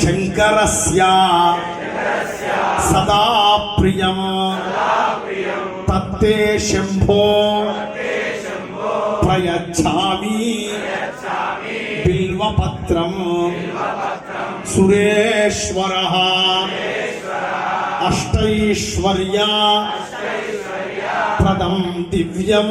శంకరస్య సదా ప్రియం తత్తే శంభో ప్రయచ్చామి బిల్వపత్రం సురేశ్వర అష్టైశ్వర్య ప్రదం దివ్యం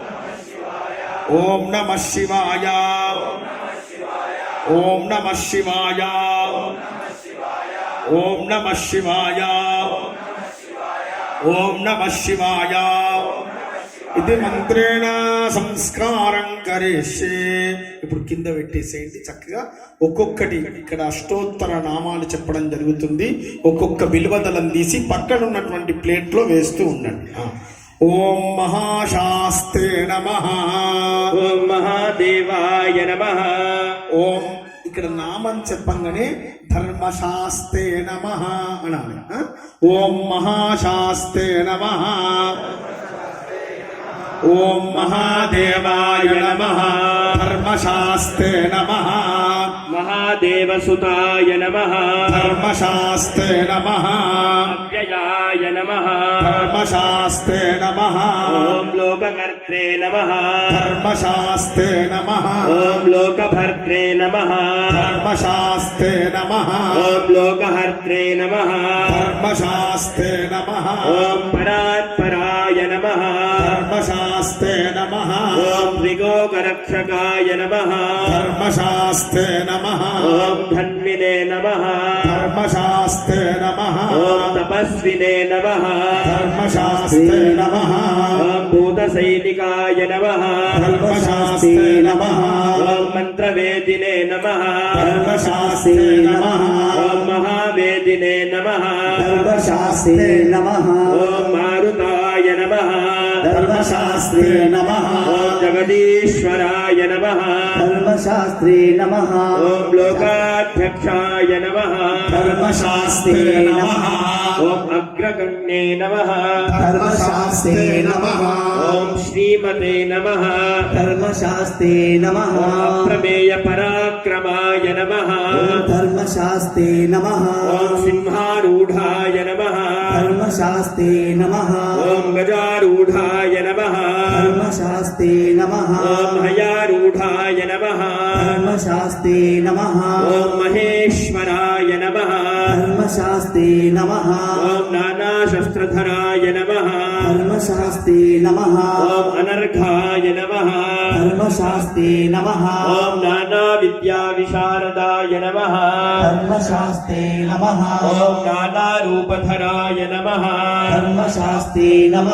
ఓం నమ శివాయ. ఓం నమ శివాయ. ఓం నమ శివాయ. ఓం నమ శివాయ. ఇది మంత్రేణ సంస్కారం కరేషే. ఇప్పుడు కింద పెట్టేసేయండి చక్కగా. ఒక్కొక్కటి ఇక్కడ అష్టోత్తర నామాలు చెప్పడం జరుగుతుంది. ఒక్కొక్క విలువదలను తీసి పక్కన ఉన్నటువంటి ప్లేట్లో వేస్తూ ఉండండి. ఓం మహాశాస్తే నమ. ఓం మహాదేవాయ నమ. ఓం ఇక్కడ నామం చెప్పంగానే ధర్మశాస్తే నమ అనాలి? ఓం మహాశాస్తే నమ. ఓం మహాదేవాయ నమ. ధర్మశాస్తే నమ. మహాదేవసుతాయ నమ ధర్మశాస్తే నమ అవ్యయాయ నమ ధర్మశాస్తే నమ ఓం లోకకర్త్రే నమ ధర్మశాస్తే నమ ఓం లోకభర్త్రే నమ ధర్మశాస్తే నమ ఓం లోకహర్త్రే నమ ధర్మశాస్తే నమ ఓం పరాత్పరాయ నమ ధర్మశాస్తే త్రిగోకరక్షకాయ నమ. ధర్మశాస్తే నమ. ఓం ధన్వినే నమ. ధర్మశాస్తే నమ. ఓం తపస్వినే నమ. ధర్మశాస్తే నమ. ఓం భూతసైనికాయ నమ. ధర్మశాస్తే నమ. ఓం మంత్రవేదినే నమ. ధర్మశాస్తే నమ. ఓం మహావేదినే నమ. ధర్మశాస్త్రే నమ. ఓం మారుతాయ నమ ధర్మశాస్త్రే నమ ఓం జగదీశ్వరాయ నమ। ధర్మశాస్త్రే నమ ఓం లోకాధ్యక్షాయ నమ। ధర్మశాస్తే నమ ఓం అగ్రగణ్యే నమ। ధర్మశాస్తే నమ ఓం శ్రీమతే నమ। ధర్మశాస్త్రే నమ అప్రమేయ పరాక్రమాయ నమ। ధర్మశాస్త్రే నమ। ఓం సింహారూఢాయ నమ ధర్మశాస్త్రే నమ ఓం గజారూఢాయ నమ ధర్మశాస్త్రే నమ ఓం హయారూఢాయ నమ ధర్మశాస్త్రే నమ ఓం మహేశ్వరాయ నమ ధర్మశాస్త్రే నమ ఓం నానాశస్త్రధరాయ నమ ధర్మశాస్త్రే నమ ఓం అనర్ఘాయ నమ ధర్మశాస్త్రే నమ ఓం నానా విద్యా విశారదాయ నమ ధర్మశాస్త్రే నమ ఓం నానారూపధరాయ నమ ధర్మశాస్త్రే నమ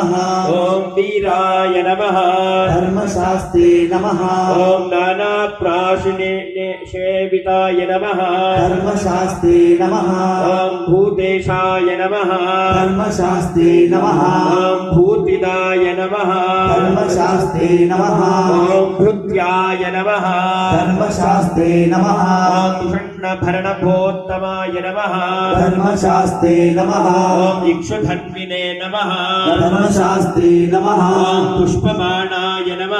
ఓం వీరాయ నమ ధర్మశాస్త్రే నమ ఓం నానా ప్రాశినే సేవితాయ నమ ధర్మశాస్త్రే నమ ఓం భూతేశాయ నమ ధర్మశాస్త్రే నమ ఓం భూతిదాయ నమ ధర్మశాస్త్రే నమ ఓం భృత్యాయ నమ. ధర్మశాస్త్రే నమ. ఓం షణ్ణభరణభోత్తమాయ నమ. ధర్మశాస్త్రే నమ. ఓం ఇక్షుధన్వినే నమ. ధర్మశాస్త్రే నమ. ఓం పుష్పబాణాయ నమ.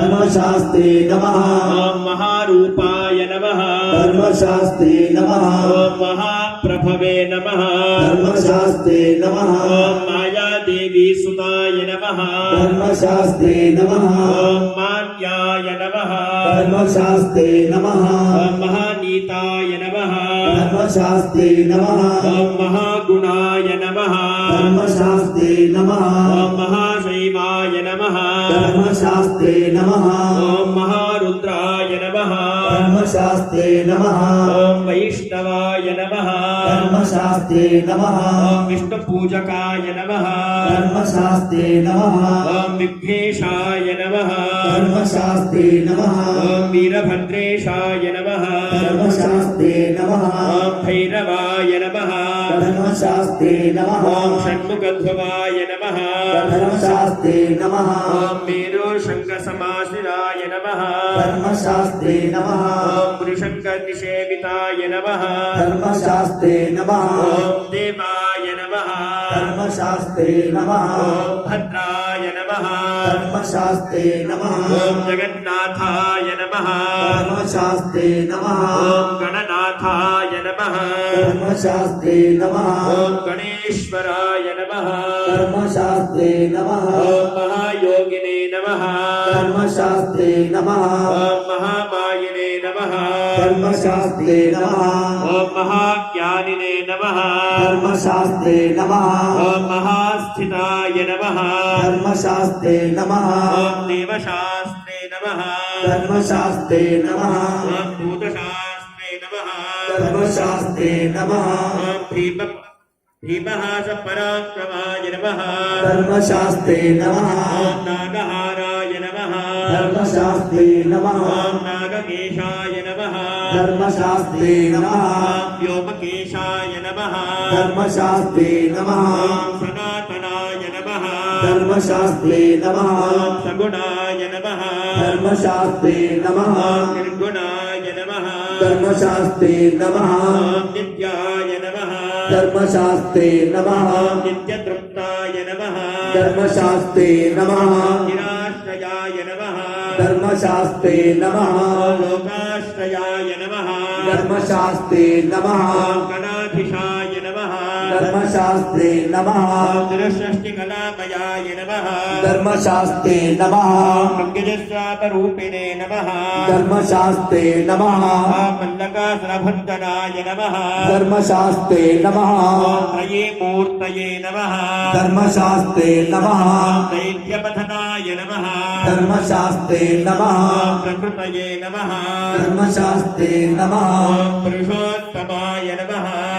ధర్మశాస్త్రే నమ. ఓం మహారూపాయ నమ. ధర్మశాస్త్రే నమ. ఓం మహాప్రభవే నమ. ధర్మశాస్త్రే నమ. ఓం మాయాదేవీ సుతాయ నమ ధర్మశాస్త్రే నమ ఓం మాన్యాయ నమ ధర్మశాస్త్రే నమ ఓం మహానీతాయ నమ ధర్మశాస్త్రే నమ ఓం మహాగుణాయ నమ ధర్మశాస్త్రే నమ ఓం మహాశైవాయ నమ ధర్మశాస్త్రే నమ ఓం మహారుద్రాయ నమ ధర్మశాస్త్రే నమ ఓం వైష్ణవాయ నమ धर्मशास्त्रे नमः ॐ विष्णुपूजकाय नमः धर्मशास्त्रे नमः ॐ विघ्नेशाय नमः धर्मशास्त्रे नमः ॐ वीरभद्रेशाय नमः धर्मशास्त्रे नमः ॐ भैरवाय नमः धर्मशास्त्रे नमः ॐ षण्मुखध्ववाय नमः धर्मशास्त्रे नमः ॐ मेरुशङ्खसमासिराय नमः धर्मशास्त्रे नमः ॐ गुरुशङ्करनिषेविताय नमः धर्मशास्त्रे नमः ॐ देवाय नमः धर्मशास्त्रे नमः ॐ भद्राय नमः धर्मशास्त्रे नमः ॐ जगन्नाथाय नमः धर्मशास्त्रे नमः ॐ गणनाथाय नमः धर्मशास्त्रे नमः ॐ गणेश्वराय नमः धर्मशास्त्रे नमः ॐ महायोगिने नमः धर्मशास्त्रे नमः ॐ महामायिने नमः धर्मशास्त्रे नमः ॐ महाज्ञानिने नमः धर्मशास्त्रे नमः ॐ महास्थिताय नमः धर्मशास्त्रे नमः ॐ देवशास्त्रे नमः धर्मशास्त्रे नमः ॐ भूतशास्त्रे नमः धर्मशास्त्रे नमः ॐ भीम भीमहास पराक्रमाय नमः धर्मशास्त्रे नमः ॐ नागहाराय ధర్మశాస్త్రే నమ నాగకేశాయ నమ ధర్మశాస్త్రే నమ వ్యోమకేశాయ నమ ధర్మశాస్త్రే నమ సనాతనాయ నమ ధర్మశాస్త్రే నమ సగుణాయ నమ ధర్మశాస్త్రే నమ నిర్గుణాయ నమ ధర్మశాస్త్రే నమ నిత్యాయ నమ ధర్మశాస్త్రే నమ నిత్యతృప్తాయ నమ ధర్మశాస్త్రే నమ धर्मशास्त्रे नमः ॐ लोकाश्रयाय नमः धर्मशास्त्रे नमः ॐ गणाधीशाय नमः धर्मशास्त्रे नमः ॐ तिरुषष्टिकलामयाय नमः धर्मशास्त्रे नमः मृग्यजस्वापरूपिणे नमः धर्मशास्त्रे नमः ॐ मल्लकासुरभन्दनाय नमः धर्मशास्त्रे नमः ॐ त्रये मूर्तये नमः धर्मशास्त्रे नमः ॐ दैत्यपथनाय नमः धर्मशास्त्रे नमः ॐ प्रकृतये नमः धर्मशास्त्रे नमः ॐ पुरुषोत्तमाय नमः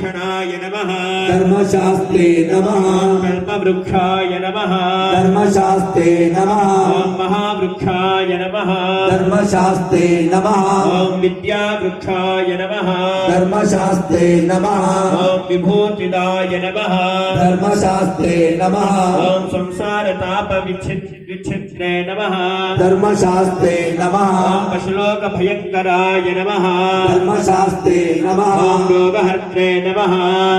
कमलेक्षणाय नमः धर्मशास्त्रे नमः ॐ कल्पवृक्षाय नमः धर्मशास्त्रे नमः ॐ महावृक्षाय नमः धर्मशास्त्रे नमः ॐ विद्यावृक्षाय नमः धर्मशास्त्रे नमः ॐ विभूतिदाय नमः धर्मशास्त्रे नमः ॐ संसारतापविच्छिद्रे नमः धर्मशास्त्रे नमः ॐ पशुलोकभयङ्कराय नमः धर्मशास्त्रे नमः ॐ रोगहर्त्रे नमः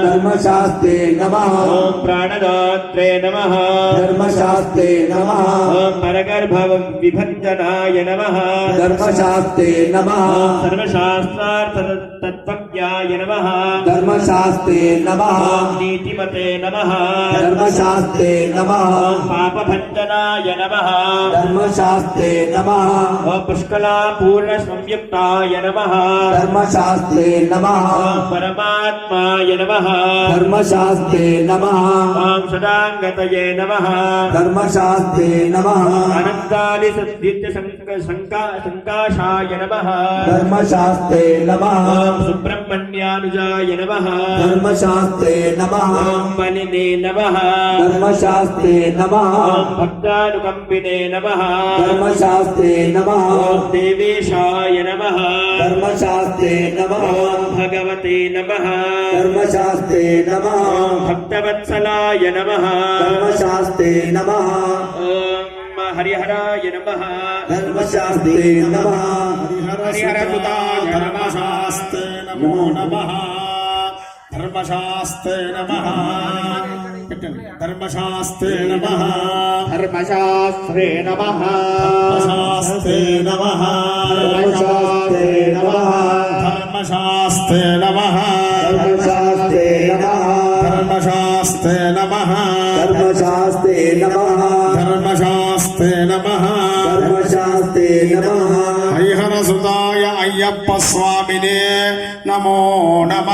धर्मशास्त्रे नमः ॐ प्राणदात्रे नमः धर्मशास्त्रे नमः ॐ परगर्भविभञ्जनाय नमः धर्मशास्त्रे नमः ॐ सर्वशास्त्रार्थतत्त्वज्ञाय नमः धर्मशास्त्रे नमः ॐ नीतिमते नमः धर्मशास्त्रे नमः ॐ पापभञ्जनाय नमः धर्मशास्त्रे नमः ॐ पुष्कलापूर्णसंयुक्ताय नमः धर्मशास्त्रे नमः ॐ परमात्माय नमः धर्मशास्त्रे नमः ॐ सदाङ्गतये नमः धर्मशास्त्रे नमः अनन्तादिसद्विद्यसङ्काशाय नमः धर्मशास्त्रे नमः ॐ सुब्रह्मण्यानुजाय नमः धर्मशास्त्रे नमः సుబ్రహ్మణ్యానుజాయ నమ. ధర్మశాస్త్రే నమ. బలినే నమ. ధర్మశాస్త్రే నమ. భక్తానుకంపినే నమ. ధర్మశాస్త్రే నమ. దేవేశాయ నమ. ధర్మశాస్త్రే నమ. భగవతే నమ. ధర్మశాస్త్రే నమ. భక్తవత్సలాయ నమ. ధర్మశాస్త్రే నమ. హరిహరాయ నమ. ధర్మశాస్త్రే నమ. హరిహరసుతాయ నమ. Dharma Shastri Namaha Dharma Shastri Namaha Dharma Shastri Namaha Dharma Shastri Namaha Dharma Shastri Namaha Dharma Shastri Namaha Dharma Shastri Namaha Dharma హరిహరసుతాయ Ayyappa స్వామినే నమో నమ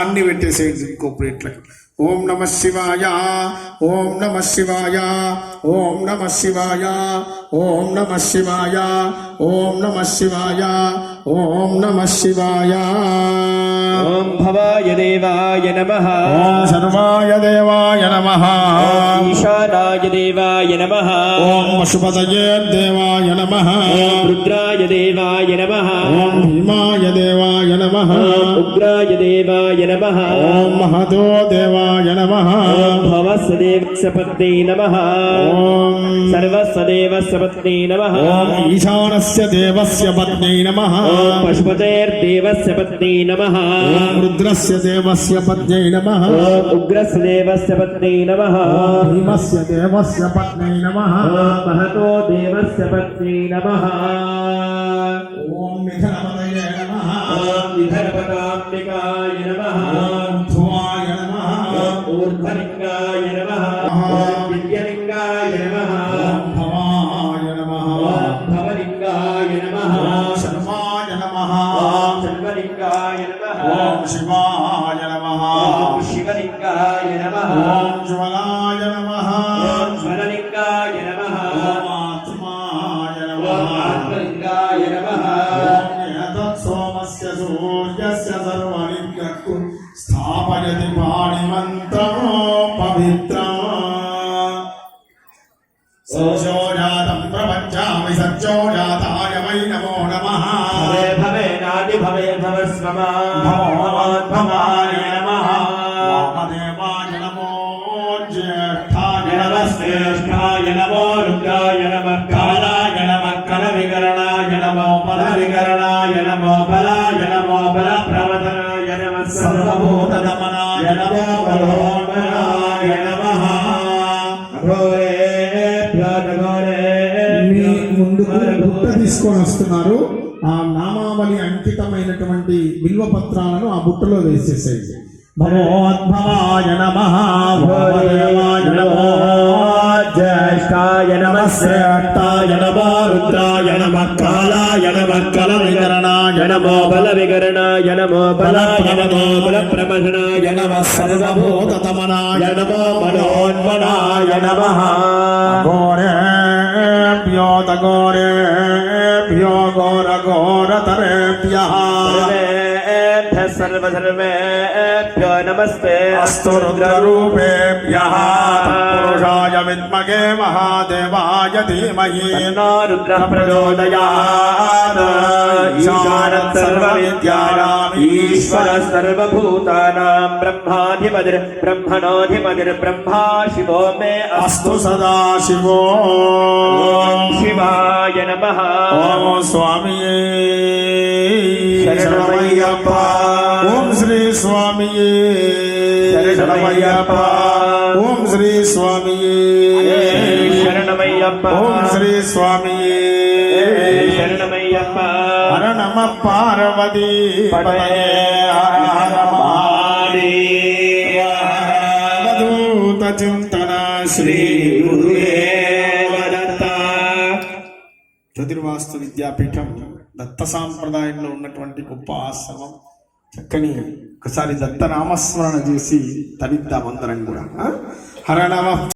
అన్ని పెట్టేసేయండి ఇంకో ప్లేట్లకు ఓం నమ శివాయ ఓం నమ శివాయ ఓం నమ శివాయ ఓం నమ శివాయ ఓం నమ శివాయ ఓం నమ శివాయ ఓం భవాయ దేవాయ నమ ఓం శర్వాయ దేవాయ నమ ఈశానాయ దేవాయ నమ ఓం పశుపతయే దేవాయ నమ రుద్రాయ దేవాయ నమ ఓం భీమాయ దేవాయ నమ ఉగ్రాయ దేవాయ నమ ఓం మహతో దేవాయ నమ భవస్ దేవస్ నమ ఓం సర్వస్ పత్ని నమ ఓం ఈశానస్య దేవస్య పత్ని నమ پتر پتنی ردر پت نم اگر پت نم پہ शिवाय नमः शिवलिङ्गाय नमः ॐ ज्वलाय नमः ज्वललिङ्ग భవస్వమ భవోద్భవాయ నమ వామదేవాయ నమో జ్యేష్ఠాయ నమ శ్రేష్ఠాయ కల వికరణాయ నమో పద వికరణాయ నమో బలాయ నమో బల ప్రవదనాయ నమ సర్వభూత దమనాయ నమో బలోన్మనాయ నమ ముందుకు తీసుకొని వస్తున్నారు. ఆ నామావళి అంకితమైనటువంటి బిల్వ పత్రాలను ఆ బుట్టలో వేసేసేయండి భగవద్భవాయ నమ. జ్యేష్ఠాయ నమః. శ్రేష్ఠాయ నమ. రుద్రాయ నమ. కాలాయ నమ. కల వికరణాయ నమో. బల వికరణాయ నమో బలాయ నమో బల ప్రమథనాయ నమ. సర్వభూతమనాయ నమో మనోన్మనాయ నమః. 삶아 삶에 نمستے مہادی میگریاں برمدھ مرب میو سدا شہ శ్రీ స్వామి శరణమయ్యప్ప. ఓం శ్రీ స్వామి శరణమయ్యప్ప. ఓం శ్రీ స్వామి శరణమయ్యప్ప హర నమ పార్వతీ చింతన శ్రీ జ్యోతిర్వాస్తు విద్యాపీఠం దత్త సాంప్రదాయంలో ఉన్నటువంటి గొప్ప ఆశ్రమం చక్కని ఒకసారి దత్తనామస్మరణ చేసి తరిద్దాం అందరం కూడా ఆ? హర నమ